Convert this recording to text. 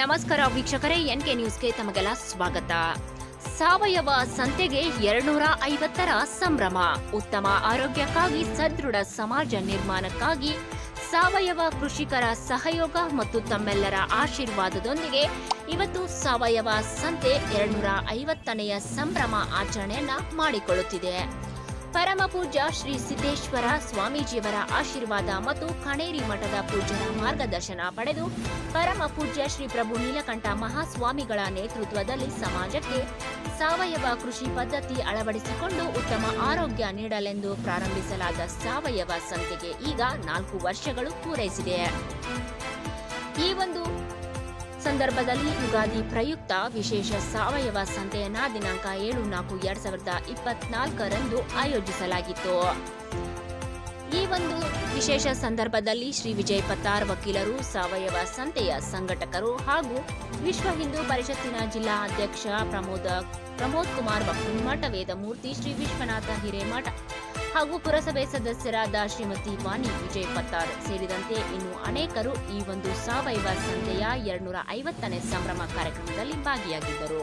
ನಮಸ್ಕಾರ ವೀಕ್ಷಕರೇ, ಎನ್ಕೆ ನ್ಯೂಸ್ಗೆ ತಮಗೆಲ್ಲ ಸ್ವಾಗತ. ಸಾವಯವ ಸಂತೆಗೆ ಎರಡ್ನೂರ ಐವತ್ತರ ಸಂಭ್ರಮ. ಉತ್ತಮ ಆರೋಗ್ಯಕ್ಕಾಗಿ, ಸದೃಢ ಸಮಾಜ ನಿರ್ಮಾಣಕ್ಕಾಗಿ ಸಾವಯವ ಕೃಷಿಕರ ಸಹಯೋಗ ಮತ್ತು ತಮ್ಮೆಲ್ಲರ ಆಶೀರ್ವಾದದೊಂದಿಗೆ ಇವತ್ತು ಸಾವಯವ ಸಂತೆ ಎರಡ್ನೂರ ಐವತ್ತನೆಯ ಸಂಭ್ರಮ ಆಚರಣೆಯನ್ನ ಮಾಡಿಕೊಳ್ಳುತ್ತಿದೆ. ಪರಮ ಪೂಜ್ಯ ಶ್ರೀ ಸಿದ್ದೇಶ್ವರ ಸ್ವಾಮೀಜಿಯವರ ಆಶೀರ್ವಾದ ಮತ್ತು ಕಣೇರಿ ಮಠದ ಪೂಜ್ಯರ ಮಾರ್ಗದರ್ಶನ ಪಡೆದು ಪರಮ ಪೂಜ್ಯ ಶ್ರೀ ಪ್ರಭು ನೀಲಕಂಠ ಮಹಾಸ್ವಾಮಿಗಳ ನೇತೃತ್ವದಲ್ಲಿ ಸಮಾಜಕ್ಕೆ ಸಾವಯವ ಕೃಷಿ ಪದ್ಧತಿ ಅಳವಡಿಸಿಕೊಂಡು ಉತ್ತಮ ಆರೋಗ್ಯ ನೀಡಲೆಂದು ಪ್ರಾರಂಭಿಸಲಾದ ಸಾವಯವ ಸಂತೆಗೆ ಈಗ ನಾಲ್ಕು ವರ್ಷಗಳು ಪೂರೈಸಿದೆ. ಈ ಒಂದು ಸಂದರ್ಭದಲ್ಲಿ ಯುಗಾದಿ ಪ್ರಯುಕ್ತ ವಿಶೇಷ ಸಾವಯವ ಸಂತೆಯನ್ನ ದಿನಾಂಕ ಏಳು ನಾಲ್ಕು ಎರಡ್ ಸಾವಿರದ ಇಪ್ಪತ್ನಾಲ್ಕರಂದು ಆಯೋಜಿಸಲಾಗಿತ್ತು. ಈ ಒಂದು ವಿಶೇಷ ಸಂದರ್ಭದಲ್ಲಿ ಶ್ರೀ ವಿಜಯ್ ಪತ್ತಾರ್ ವಕೀಲರು, ಸಾವಯವ ಸಂತೆಯ ಸಂಘಟಕರು ಹಾಗೂ ವಿಶ್ವ ಹಿಂದೂ ಪರಿಷತ್ತಿನ ಜಿಲ್ಲಾ ಅಧ್ಯಕ್ಷ ಪ್ರಮೋದ, ಪ್ರಮೋದ್ ಕುಮಾರ್ ಮಠ ವೇದಮೂರ್ತಿ ಶ್ರೀ ವಿಶ್ವನಾಥ ಹಿರೇಮಠ ಹಾಗೂ ಪುರಸಭೆ ಸದಸ್ಯರಾದ ಶ್ರೀಮತಿ ವಾಣಿ ವಿಜಯ್ ಪತ್ತಾರ್ ಸೇರಿದಂತೆ ಇನ್ನು ಅನೇಕರು ಈ ಒಂದು ಸಾವಯವ ಸಂತೆಯ ಎರಡ್ನೂರ ಐವತ್ತನೇ ಸಂಭ್ರಮ ಕಾರ್ಯಕ್ರಮದಲ್ಲಿ ಭಾಗಿಯಾಗಿದ್ದರು.